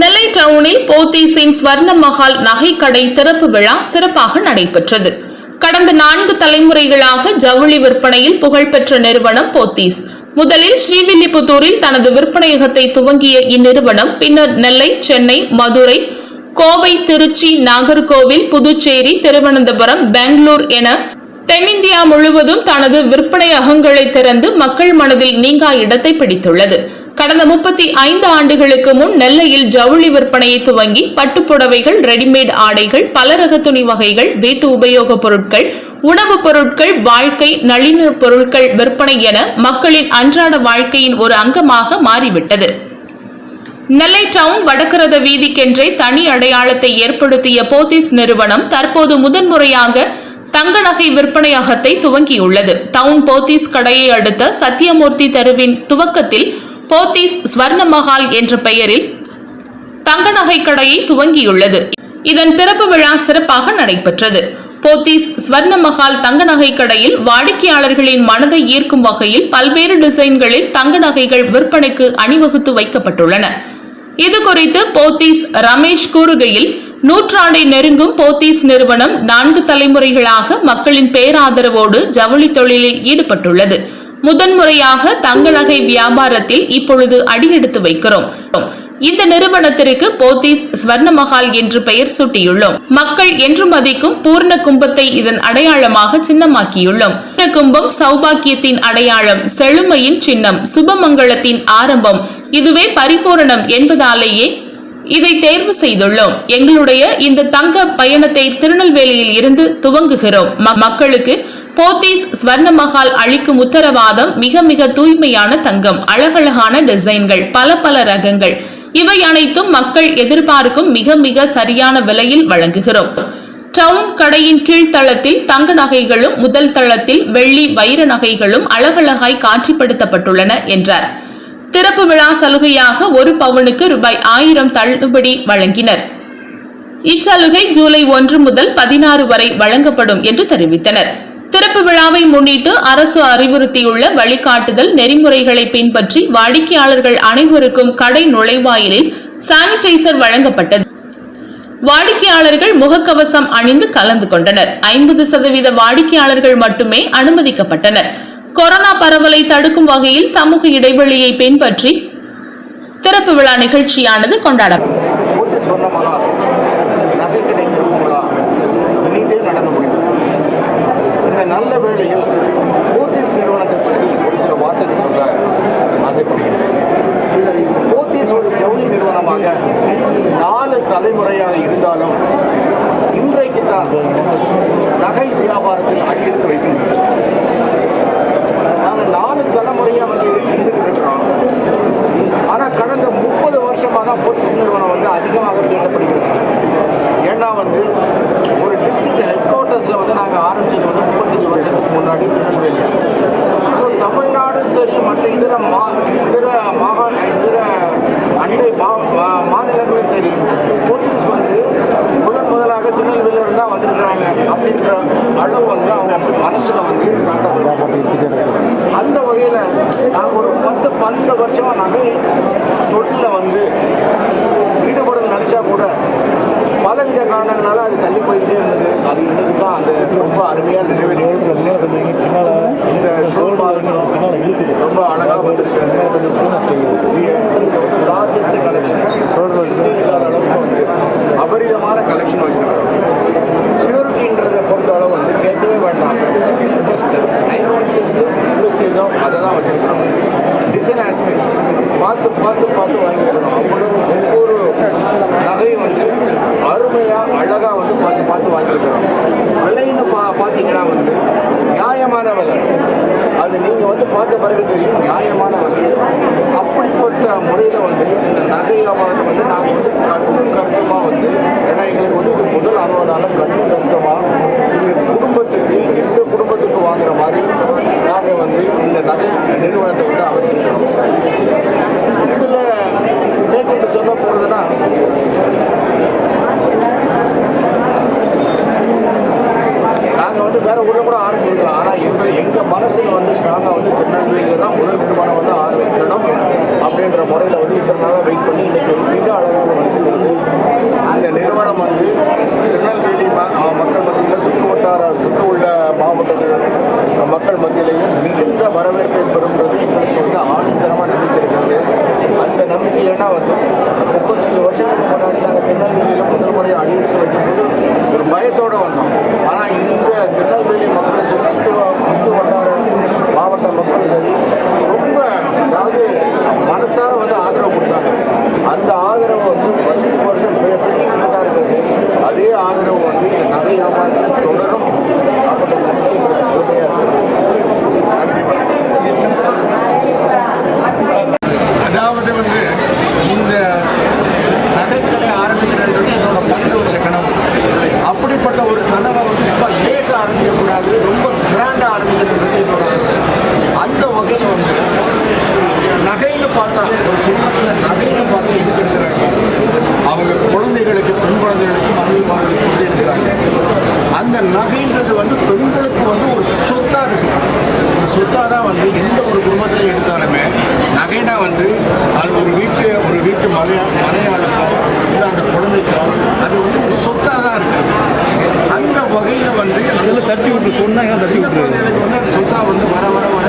நெல்லை டவுனில் போத்தீஸின் ஸ்வர்ண மஹால் நகைக்கடை திறப்பு விழா சிறப்பாக நடைபெற்றது. கடந்த நான்கு தலைமுறைகளாக ஜவுளி விற்பனையில் புகழ்பெற்ற நிறுவனம் போத்தீஸ். முதலில் ஸ்ரீவில்லிபுத்தூரில் தனது விற்பனையகத்தை துவங்கிய இந்நிறுவனம் பின்னர் நெல்லை சென்னை மதுரை கோவை திருச்சி நாகர்கோவில் புதுச்சேரி திருவனந்தபுரம் பெங்களூர் என தென்னிந்தியா முழுவதும் தனது விற்பனையகங்களை திறந்து மக்கள் மனதில் நீங்கா இடத்தை பிடித்துள்ளது. கடந்த முப்பத்தி ஐந்து ஆண்டுகளுக்கு முன் நெல்லையில் ஜவுளி விற்பனையை துவங்கி பட்டுப்புடவைகள் ரெடிமேட் ஆடைகள் பலரக துணி வகைகள் வீட்டு உபயோகப் பொருட்கள் உணவுப் பொருட்கள் வாழ்க்கை நளின பொருட்கள் விற்பனை என மக்களின் அன்றாட வாழ்க்கையின் ஒரு அங்கமாக மாறிவிட்டது. நெல்லை டவுன் வடக்கரத வீதிக்கென்றே தனி அடையாளத்தை ஏற்படுத்திய போத்தீஸ் நிறுவனம் தற்போது முதன்முறையாக தங்க நகை விற்பனையகத்தை துவங்கியுள்ளது. டவுன் போத்தீஸ் கடையை அடுத்த சத்தியமூர்த்தி தெருவின் துவக்கத்தில் போத்தீஸ் ஸ்வர்ண மஹால் என்ற பெயரில் தங்க நகை கடையை துவங்கியுள்ளது. இதன் திறப்பு விழா சிறப்பாக நடைபெற்றது. போத்தீஸ் ஸ்வர்ண மஹால் தங்க நகை கடையில் வாடிக்கையாளர்களின் மனதை ஈர்க்கும் வகையில் பல்வேறு டிசைன்களில் தங்க நகைகள் விற்பனைக்கு அணிவகுத்து வைக்கப்பட்டுள்ளன. இது குறித்து போத்தீஸ் ரமேஷ் கூறுகையில் நூற்றாண்டை நெருங்கும் போத்தீஸ் நிறுவனம் நான்கு தலைமுறைகளாக மக்களின் பேராதரவோடு ஜவுளி தொழிலில் ஈடுபட்டுள்ளது. முதன்முறையாக தங்க நகை வியாபாரத்தில் இப்பொழுது அடியெடுத்து வைக்கிறோம். இந்த நிறுவனத்திற்கு போத்தீஸ் ஸ்வர்ணமஹால் என்று பெயர் சூட்டியுள்ளோம். மக்கள் என்று மதிக்கும் பூர்ண கும்பத்தை இதன் அடையாளமாக சின்னமாக்கியுள்ளோம். பூர்ண கும்பம் சௌபாக்கியத்தின் அடையாளம் செழுமையின் சின்னம் சுபமங்கலத்தின் ஆரம்பம் இதுவே பரிபூரணம் என்பதாலேயே இதை தேர்வு செய்துள்ளோம். எங்களுடைய இந்த தங்க பயணத்தை திருநெல்வேலியில் இருந்து துவங்குகிறோம். மக்களுக்கு போத்தீஸ் ஸ்வர்ண மஹால் அளிக்கும் உத்தரவாதம் மிக மிக தூய்மையான தங்கம் அழகழகான டிசைன்கள் பல பல ரகங்கள். இவை அனைத்தும் மக்கள் எதிர்பார்க்கும் மிக மிக சரியான விலையில் வழங்குகிறோம். டவுன் கடையின் கீழ்த்தளத்தில் தங்க நகைகளும் முதல் தளத்தில் வெள்ளி வைர நகைகளும் அழகழகாய் காட்சிப்படுத்தப்பட்டுள்ளன என்றார். திறப்பு விழா சலுகையாக ஒரு பவுனுக்கு ரூபாய் ஆயிரம் தள்ளுபடி வழங்கினர். இச்சலுகை ஜூலை ஒன்று முதல் பதினாறு வரை வழங்கப்படும் என்று தெரிவித்தனர். திறப்பு விழாவை முன்னிட்டு அரசு அறிவுறுத்தியுள்ள வழிகாட்டுதல் நெறிமுறைகளை பின்பற்றி வாடிக்கையாளர்கள் அனைவருக்கும் கடை நுழைவாயிலில் சானிடைசர் வழங்கப்பட்டது. வாடிக்கையாளர்கள் முகக்கவசம் அணிந்து கலந்து கொண்டனர். ஐம்பது சதவீத வாடிக்கையாளர்கள் மட்டுமே அனுமதிக்கப்பட்டனர். கொரோனா பரவலை தடுக்கும் வகையில் சமூக இடைவெளியை பின்பற்றி திறப்பு விழா நிகழ்ச்சியானது கொண்டாடப்பட்டது பூத்து சொன்ன மகால் நகைக்கடை திறப்பு விழா இனிதே நடந்து முடிந்தது இந்த நல்ல வேளையில் போத்தீஸ் நிறுவனத்தை பற்றி ஒரு சில வார்த்தைகள் சொல்ல ஆசைப்படுகிறேன் போத்தீஸ் ஒரு காரணமாக நாலு தலைமுறையாக இருந்தாலும் இன்றைக்கு தான் நகை வியாபாரத்தில் அடியெடுத்து வைக்கின்றனர். நாங்கள் நாலு தலைமுறையாக வந்து இருந்துகிட்டு இருக்கிறோம். ஆனால் கடந்த முப்பது வருஷமாக தான் பொது நிறுவனம் வந்து அதிகமாக பேசப்படுகிறது. ஏன்னா வந்து ஒரு டிஸ்ட்ரிக்ட் ஹெட் குவார்ட்டர்ஸில் வந்து நாங்கள் ஆரம்பிச்சது வந்து முப்பத்தஞ்சு வருஷத்துக்கு முன்னாடி திருநெல்வேலி வந்திருக்கிறாங்க அப்படின்ற அளவு வந்து அவங்க மனசில் வந்து ஸ்டார்ட் ஆகுது. அந்த வகையில் நாங்கள் ஒரு பத்து பன்னெண்டு வருஷமாக நகை தொழிலில் வந்து ஈடுபடும் நினச்சா கூட பலவித காரணங்களால அது தள்ளி போய்கிட்டே இருந்தது. அது இன்னைக்கு தான் அந்த ரொம்ப அருமையாக நிறைவேறி இந்த ஷோரூமாகட்டும் ரொம்ப அழகாக வந்திருக்கிறது. லார்ஜஸ்ட் கலெக்ஷன் இல்லாத அளவுக்கு வந்து அபரிதமான கலெக்ஷன் வச்சுருக்காங்க. பியூரிட்டின்றதை பொறுத்த அளவு வந்து கேட்கவே வேண்டாம். தி பெஸ்ட் நைன் ஒன் சிக்ஸில் பெஸ்ட் ஏதோ அதை தான் வச்சுருக்கிறோம் டிசைன் ஆஸ்பெக்ட்ஸ் பார்த்து பார்த்து பார்த்து வாங்கியிருக்கிறோம் அவ்வளவு ஒவ்வொரு நகையும் வந்து அருமையாக அழகாக வந்து பார்த்து பார்த்து வாங்கியிருக்கிறோம். விலைன்னு பா பார்த்தீங்கன்னா வந்து நியாயமான விலை. அது நீங்கள் வந்து பார்த்த பிறகு தெரியும். நியாயமான விலை. நிறுவனம் வந்து திருநெல்வேலி மக்கள் மத்தியில் சுற்று வட்டார சுற்று உள்ள மாவட்டங்கள் மக்கள் மத்தியிலையும் மிகுந்த வரவேற்பை பெறும்ன்றது எங்களுக்கு வந்து ஆணித்தரமாக நம்பிக்கை இருக்கிறது அந்த நம்பிக்கையினா வந்து முப்பத்தஞ்சு வருஷத்துக்கு முன்னாடி நாங்கள் திருநெல்வேலியில் முதல் முறையை அடியெடுத்து வைக்கும்போது அந்த வகையில் வந்து நகைன்னு பார்த்தா ஒரு குடும்பத்தில் நகைன்னு பார்த்தா எதுக்கு எடுக்கிறாங்க? அவங்க குழந்தைகளுக்கு பெண் குழந்தைகளுக்கு மனைவிமார்களுக்கு வந்து எடுக்கிறாங்க. அந்த நகைன்றது வந்து பெண்களுக்கு வந்து ஒரு சொத்தாக இருக்குது ஒரு சொத்தாக தான் வந்து எந்த ஒரு குடும்பத்தில் எடுத்தாலுமே நகைனா வந்து அது ஒரு வீட்டு ஒரு வீட்டு மலையா மலையாளுக்கோ இல்லை அந்த குழந்தைக்கோ அது வந்து ஒரு சொத்தாக தான் இருக்குது அந்த வகையில் வந்து சின்ன குழந்தைகளுக்கு வந்து அந்த சொத்தாக வந்து வர வர வர